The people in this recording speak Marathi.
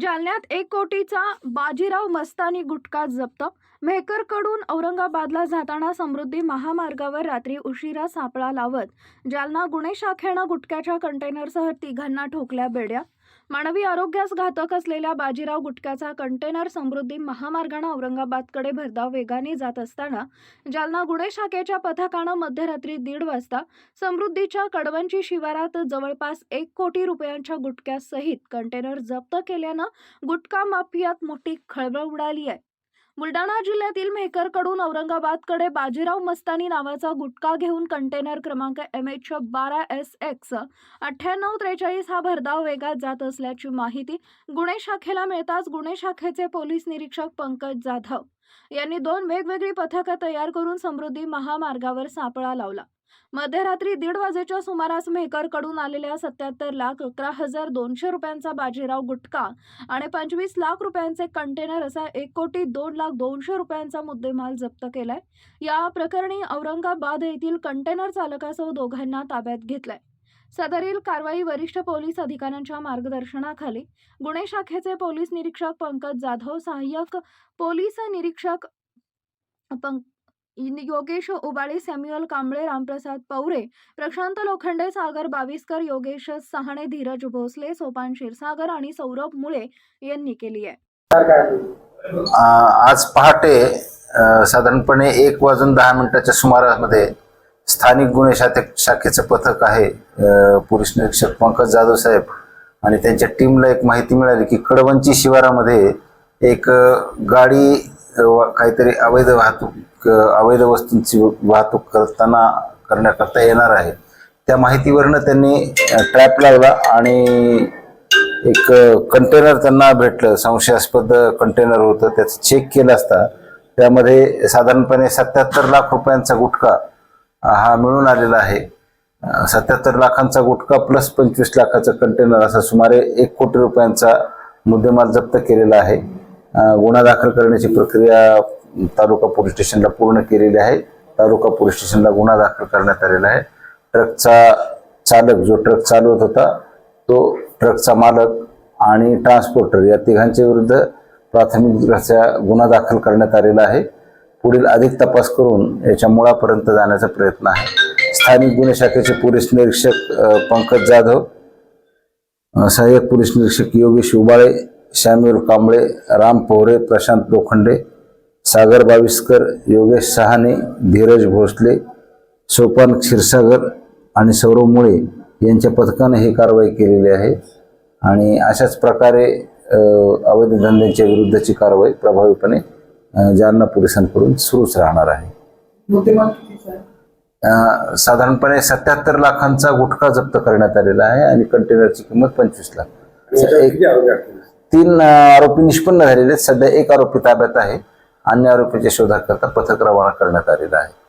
जालन्यात एक कोटीचा बाजीराव मस्तानी गुटखा जप्त. मेहकरकडून औरंगाबादला जाताना समृद्धी महामार्गावर रात्री उशिरा सापळा लावत. जालना गुन्हे शाखेनं गुटख्याच्या कंटेनरसह तिघांना ठोकल्या बेड्या मानवी आरोग्यास घातक असलेल्या बाजीराव गुटख्याचा कंटेनर समृद्धी महामार्गानं औरंगाबादकडे भरधाव वेगाने जात असताना जालना गुन्हे शाखेच्या पथकानं मध्यरात्री दीड वाजता समृद्धीच्या कडवंची शिवारात जवळपास एक कोटी रुपयांच्या गुटख्यासहित कंटेनर जप्त केल्यानं गुटखा माफियात मोठी खळबळ उडाली आहे. बुलढाणा जिल्ह्यातील मेहकरकडून औरंगाबादकडे बाजीराव मस्तानी नावाचा गुटखा घेऊन कंटेनर क्रमांक एम एच बारा एस एक्स अठ्ठ्याण्णव त्रेचाळीस हा भरधाव वेगात जात असल्याची माहिती गुन्हे शाखेला मिळताच गुन्हे शाखेचे पोलीस निरीक्षक पंकज जाधव यांनी दोन वेगवेगळी पथकं तयार करून समृद्धी महामार्गावर सापळा लावला. मध्यरात्री दीड वाजेच्या सुमारास मेहकरकडून आलेल्या सत्याहत्तर लाख अकरा हजार दोनशे रुपयांचा बाजीराव गुटखा आणि पंचवीस लाख रुपयांचे कंटेनर असा एक कोटी दोन लाख दोनशे रुपयांचा मुद्देमाल जप्त केलाय. या प्रकरणी औरंगाबाद येथील कंटेनर चालकासह दोघांना ताब्यात घेतलाय. सदरील कारवाई वरिष्ठ पोलीस अधिकाऱ्यांच्या मार्गदर्शनाखाली गुन्हे शाखेचे पोलीस निरीक्षक पंकज जाधव सहाय्यक पोलीस निरीक्षक पंक योगेश उबाळे सॅम्युअल कांबळे रामप्रसाद पवरे प्रशांत लोखंडे सागर बाविस्कर योगेश सहाणे धीरज भोसले सोपान क्षीरसागर आणि सौरभ मुळे यांनी केली आहे. आज पहाटे साधारणपणे एक वाजून दहा मिनिटाच्या सुमारामध्ये स्थानिक गुन्हे शाखे शाखेचं पथक आहे पोलीस निरीक्षक पंकज जाधव साहेब आणि त्यांच्या टीमला एक माहिती मिळाली की कडवंची शिवारामध्ये एक गाडी काहीतरी अवैध वाहतूक अवैध वस्तूंची वाहतूक करताना करण्याकरता येणार आहे. त्या माहितीवरनं त्यांनी ट्रॅप लावला आणि एक कंटेनर त्यांना भेटलं. संशयास्पद कंटेनर होतं. त्याचं चेक केलं असता. त्यामध्ये साधारणपणे सत्याहत्तर लाख रुपयांचा गुटखा हा मिळून आलेला आहे. सत्याहत्तर लाखांचा गुटखा प्लस पंचवीस लाखाचं कंटेनर असा सुमारे एक कोटी रुपयांचा मुद्देमाल जप्त केलेला आहे. गुन्हा दाखल करण्याची प्रक्रिया तालुका पोलीस स्टेशनला पूर्ण केलेली आहे. तालुका पोलीस स्टेशनला गुन्हा दाखल करण्यात आलेला आहे. ट्रकचा चालक जो ट्रक चालवत होता तो ट्रकचा मालक आणि ट्रान्सपोर्टर या तिघांच्या विरुद्ध प्राथमिक गुन्हा दाखल करण्यात आलेला आहे. पुढील अधिक तपास करून याच्या मुळापर्यंत जाण्याचा प्रयत्न आहे. स्थानिक गुन्हे शाखेचे पोलीस निरीक्षक पंकज जाधव सहाय्यक पोलीस निरीक्षक योगेश उबाळे श्याम्युल कांबळे राम पोहरे प्रशांत लोखंडे सागर बाविस्कर योगेश सहाने धीरज भोसले सोपान क्षीरसागर आणि सौरव मुळे यांच्या पथकाने ही कारवाई केलेली आहे. आणि अशाच प्रकारे अवैध धंद्यांच्या विरुद्धची कारवाई प्रभावीपणे जालना पोलिसांकडून सुरूच राहणार आहे. साधारणपणे सत्याहत्तर लाखांचा गुटखा जप्त करण्यात आलेला आहे आणि कंटेनरची किंमत पंचवीस लाख. एक? तीन आरोपी निष्पन्न झालेले आहेत. सध्या एक आरोपी ताब्यात आहे. अन्य आरोपीच्या शोधाकरता पथक रवाना करण्यात आलेला आहे.